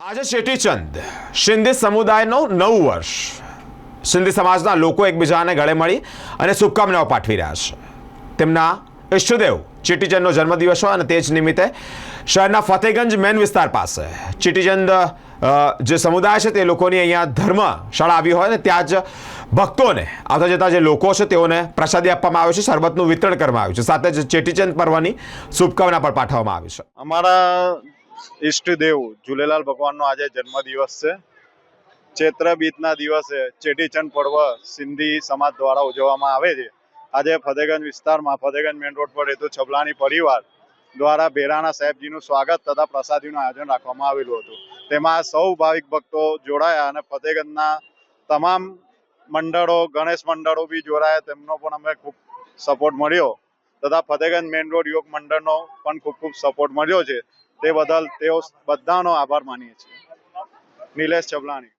આજે ચેટીચંદ સિંધી સમુદાયનું નવું વર્ષ. સિંધી સમાજના લોકો એકબીજાને ગળે મળી અને શુભકામનાઓ પાઠવી રહ્યા છે. તેમના ઈષ્ટદેવ ચેટીચંદનો જન્મદિવસ હોય અને તે જ નિમિત્તે શહેરના ફતેગંજ મેન વિસ્તાર પાસે ચેટીચંદ જે સમુદાય છે તે લોકોની અહીંયા ધર્મશાળા આવી હોય ને ત્યાં જ ભક્તોને આવતા જતા જે લોકો છે તેઓને પ્રસાદી આપવામાં આવે છે, શરબતનું વિતરણ કરવામાં આવ્યું છે. સાથે જ ચેટીચંદ પર્વની શુભકામના પણ પાઠવવામાં આવી છે. અમારા ઈષ્ટદેવ, ઝૂલેલાલ ભગવાનનો આજે જન્મદિવસ છે. ચૈત્ર બીજના દિવસે ચેટીચંદ પર્વ સિંધી સમાજ દ્વારા ઉજવવામાં આવે છે. આજે ફતેગંજ વિસ્તારમાં ફતેગંજ મેઇન રોડ પર રહેતું છબલાણી પરિવાર દ્વારા ભેરાના સાહેબજીનું સ્વાગત તથા પ્રસાદીનું આયોજન રાખવામાં આવેલું હતું. તેમાં સૌ ભાવિક ભક્તો જોડાયા અને ફતેગંજના તમામ મંડળો, ગણેશ મંડળો બી જોડાયા. તેમનો પણ અમે ખૂબ સપોર્ટ મળ્યો. તથા ફતેગંજ મેઇન રોડ યોગ મંડળનો પણ ખૂબ ખૂબ સપોર્ટ મળ્યો છે. તે બદલ તેઓ બધાનો આભાર માનીએ છીએ. નિલેશ ચબલાણી